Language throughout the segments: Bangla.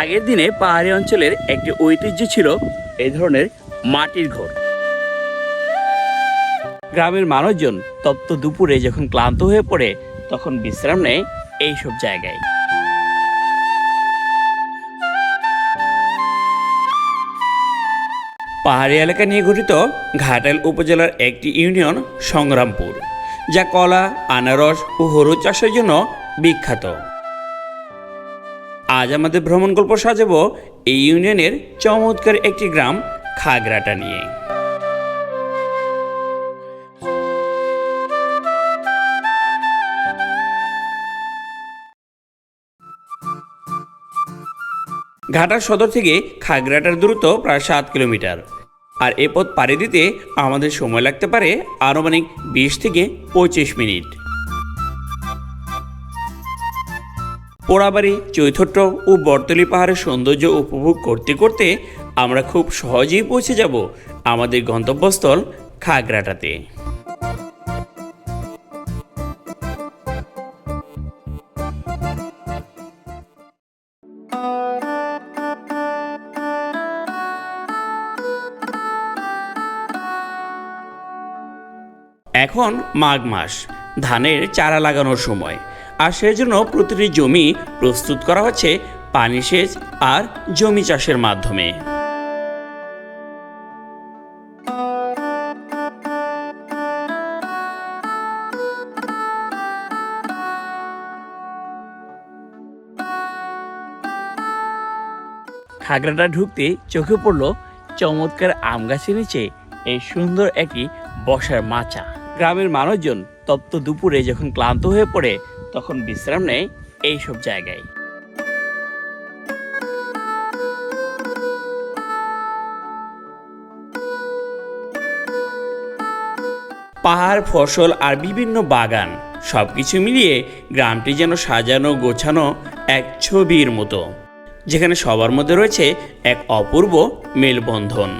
আগের দিনে পাহাড়ি অঞ্চলের একটি ঐতিহ্য ছিল এই ধরনের মাটির ঘর। গ্রামের মানুষজন তপ্ত দুপুরে যখন ক্লান্ত হয়ে পড়ে, তখন বিশ্রাম নেয় এইসব জায়গায়। পাহাড়ি এলাকা নিয়ে গঠিত ঘাটাল উপজেলার একটি ইউনিয়ন সংগ্রামপুর, যা কলা, আনারস ও হলুদ চাষের জন্য বিখ্যাত। আজ আমাদের ভ্রমণ গল্প সাজাবো এই ইউনিয়নের চমৎকার একটি গ্রাম, খাগড়াটা নিয়ে। ঘাটার সদর থেকে খাগড়াটার দূরত্ব প্রায় সাত কিলোমিটার। আর এ পথ পাড়ি দিতে আমাদের সময় লাগতে পারে আনুমানিক বিশ থেকে পঁচিশ মিনিট। পোড়াবাড়ি চৈথট্ট ও বর্তলি পাহাড়ের সৌন্দর্য উপভোগ করতে করতে আমরা খুব সহজেই পৌঁছে যাব আমাদের গন্তব্যস্থল খাগড়াটাতে। এখন মাঘ মাস, ধানের চারা লাগানোর সময়। আর সেজন্য প্রতিটি জমি প্রস্তুত করা হচ্ছে পানি সেচ আর জমি চাষের মাধ্যমে। খাগড়াটা ঢুকতে চোখে পড়ল চমৎকার আম গাছের নিচে এই সুন্দর একটি বসার মাচা। গ্রামের মানুষজন তপ্ত দুপুরে যখন ক্লান্ত হয়ে পড়ে তখন বিশ্রাম নেয় এইসব জায়গায়। পাহাড়, ফসল আর বিভিন্ন বাগান সবকিছু মিলিয়ে গ্রামটি যেন সাজানো গোছানো এক ছবির মতো, যেখানে সবার মধ্যে রয়েছে এক অপূর্ব মেলবন্ধন।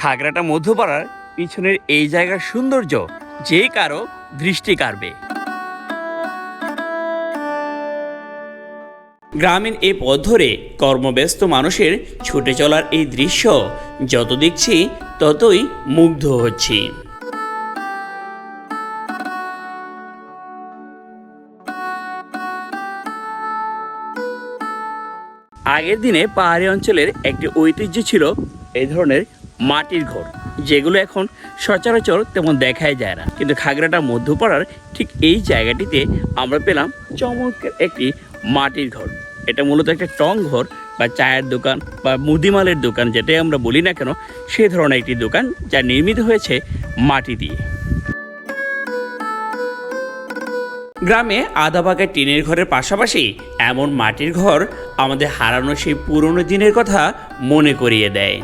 খাগড়াটা মধ্যপাড়ার পিছনের এই জায়গার সৌন্দর্য যে কারও দৃষ্টি কাড়বে। গ্রামীণ এই পথ ধরে কর্মব্যস্ত মানুষের ছুটে চলার এই দৃশ্য যত দেখছি, ততই মুগ্ধ হচ্ছি। আগের দিনে পাহাড়ি অঞ্চলের একটি ঐতিহ্য ছিল এই ধরনের মাটির ঘর, যেগুলো এখন সচরাচর তেমন দেখাই যায় না। কিন্তু খাগড়াটা মধ্যপাড়ার ঠিক এই জায়গাটিতে আমরা পেলাম চমৎকার একটি মাটির ঘর। এটা মূলত একটা টং ঘর বা চায়ের দোকান বা মুদিমালের দোকান যেটাই আমরা বলি না কেন সেই ধরনের একটি দোকান যা নির্মিত হয়েছে মাটি দিয়ে। গ্রামে আধা ভাগা টিনের ঘরের পাশাপাশি এমন মাটির ঘর আমাদের হারানো সেই পুরনো দিনের কথা মনে করিয়ে দেয়।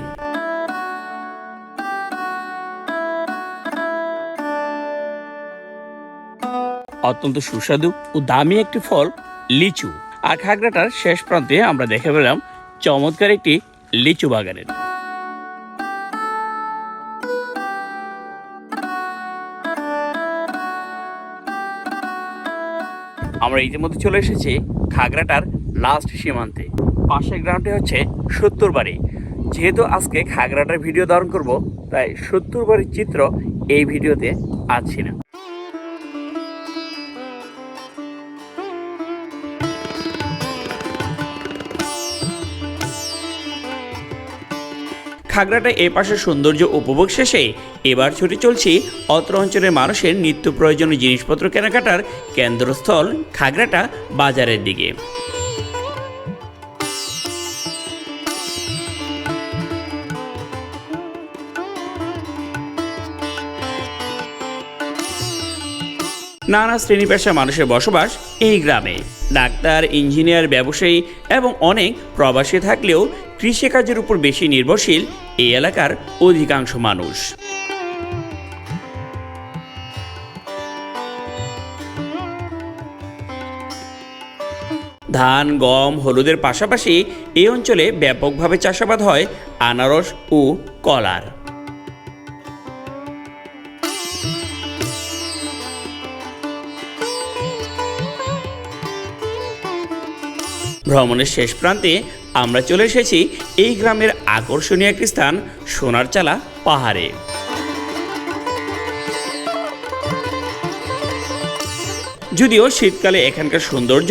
অত্যন্ত সুস্বাদু ও দামি একটি ফল, লিচু। আর খাগড়াটার শেষ প্রান্তে আমরা দেখে পেলাম চমৎকার একটি লিচু বাগানের। আমরা ইতিমধ্যে চলে এসেছি খাগড়াটার লাস্ট সীমান্তে। পাশের গ্রামটি হচ্ছে সত্তর বাড়ি যেহেতু আজকে খাগড়াটার ভিডিও ধারণ করব, তাই সত্তর বাড়ির চিত্র এই ভিডিওতে আছি না। খাগড়াটা এ পাশের সৌন্দর্য উপভোগ শেষে এবার ছুটে চলছি অত্র অঞ্চলের মানুষের নিত্য প্রয়োজনীয় জিনিসপত্র কেনাকাটার কেন্দ্রস্থল খাগড়াটা বাজারের দিকে। নানা শ্রেণি পেশা মানুষের বসবাস এই গ্রামে। ডাক্তার, ইঞ্জিনিয়ার, ব্যবসায়ী এবং অনেক প্রবাসী থাকলেও কৃষিকাজের উপর বেশি নির্ভরশীল এই এলাকার অধিকাংশ মানুষ। ধান, গম, হলুদের পাশাপাশি এই অঞ্চলে ব্যাপকভাবে চাষাবাদ হয় আনারস ও কলার। ভ্রমণের শেষ প্রান্তে আমরা চলে এসেছি এই গ্রামের আকর্ষণীয় একটি স্থান সোনার চালা পাহাড়ে। যদিও শীতকালে এখানকার সৌন্দর্য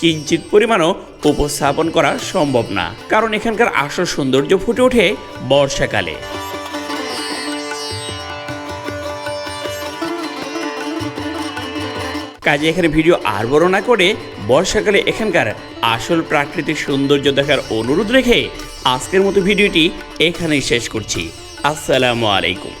কিঞ্চিত পরিমাণও উপস্থাপন করা সম্ভব না, কারণ এখানকার আসল সৌন্দর্য ফুটে ওঠে বর্ষাকালে। কাজে এখানে ভিডিও আর বড় না করে বর্ষাকালে এখানকার আসল প্রাকৃতিক সৌন্দর্য দেখার অনুরোধ রেখে আজকের মতো ভিডিওটি এখানেই শেষ করছি। আসসালামু আলাইকুম।